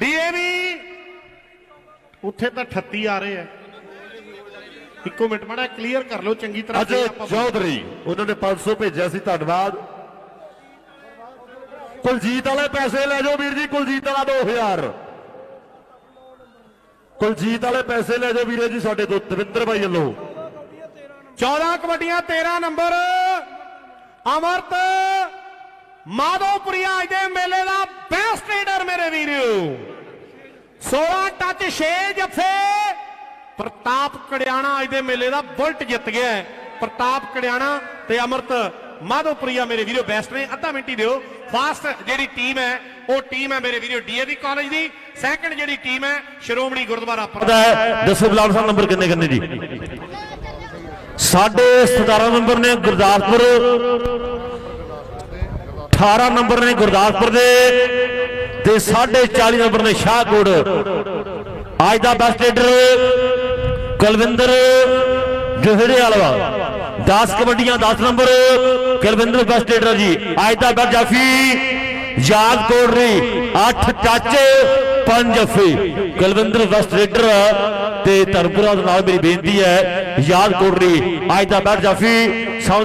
DAV. ਉੱਥੇ ਤਾਂ 38 ਆ ਰਹੇ ਆ। ਇੱਕੋ ਮਿੰਟ ਮਾੜਾ ਕਲੀਅਰ ਕਰ ਲਓ ਚੰਗੀ ਤਰ੍ਹਾਂ ਅਜੇ ਚੌਧਰੀ ਉਹਨਾਂ ਨੇ 500 ਭੇਜਿਆ ਸੀ ਧੰਨਵਾਦ। ਕੁਲਜੀਤ ਵਾਲੇ ਪੈਸੇ ਲੈ ਜਾਓ ਵੀਰ ਜੀ ਕੁਲਜੀਤ ਵਾਲਾ 2000 ਕੁਲਜੀਤ ਵਾਲੇ ਪੈਸੇ ਲੈ ਜਾਓ ਵੀਰੇ ਜੀ ਸਾਡੇ ਤੋਂ ਦਵਿੰਦਰ ਭਾਈ ਵੱਲੋਂ। 14 ਕਬੱਡੀਆਂ 13 ਨੰਬਰ। ਅਮਰਤ ਮਾਧੋਪੁਰੀਆ ਅੱਜ ਦੇ ਮੇਲੇ ਦਾ ਬੈਸਟ ਰੀਡਰ ਮੇਰੇ ਵੀਰੋ। 16 ਟੱਚ 6 ਜੱਫੇ ਪ੍ਰਤਾਪ ਕੜਿਆਣਾ ਅੱਜ ਦੇ ਮੇਲੇ ਦਾ ਬੁਲਟ ਜਿੱਤ ਗਿਆ ਹੈ। ਪ੍ਰਤਾਪ ਕੜਿਆਣਾ ਤੇ ਅਮਰਤ ਮਾਧੋਪੁਰੀਆ ਮੇਰੇ ਵੀਰੋ ਬੈਸਟ ਨੇ। ਅੱਧਾ ਮਿੰਟ ਹੀ ਦਿਓ। ਫਾਸਟ ਜਿਹੜੀ ਟੀਮ ਹੈ, ਉਹ ਟੀਮ ਹੈ ਮੇਰੇ ਵੀਰੋ ਡੀਏਵੀ ਕਾਲਜ ਦੀ। ਸੈਕੰਡ ਜਿਹੜੀ ਟੀਮ ਹੈ, ਸ਼੍ਰੋਮਣੀ ਗੁਰਦੁਆਰਾ ਪਤਾ ਹੈ, ਦੱਸੋ ਬਲਾਲ ਸਾਹਿਬ ਨੰਬਰ ਕਿੰਨੇ ਕਿੰਨੇ ਜੀ? ਸਾਡੇ 17 ਨੰਬਰ ਨੇ ਗੁਰਦਾਸਪੁਰ 18 ਨੰਬਰ ਨੇ ਗੁਰਦਾਸਪੁਰ ਦੇ ਤੇ 40 ਨੰਬਰ ਨੇ ਸ਼ਾਹਕੋਟ। ਅੱਜ ਦਾ ਬੈਸਟ ਲੀਡਰ ਕੁਲਵਿੰਦਰ ਜੋਹੜੇ ਵਾਲਾ 10 ਕਬੱਡੀਆਂ 10 number Kulwinder best leader ji. ਅੱਜ ਦਾ ਬੈਸਟ ਜਾਫੀ ਯਾਦ ਕੋਟਰੀ 8 ਟੱਚ 5 ਜਫੇ ਕੁਲਵਿੰਦਰ ਬੈਸਟ ਲੀਡਰ ਤੇ ਧਰਮਪੁਰਾ ਦੇ ਨਾਲ ਮੇਰੀ ਬੇਨਤੀ ਹੈ, ਯਾਦ ਕੋਟਰੀ ਅੱਜ ਦਾ ਬੈਸਟ ਜਾਫੀ, ਸਭ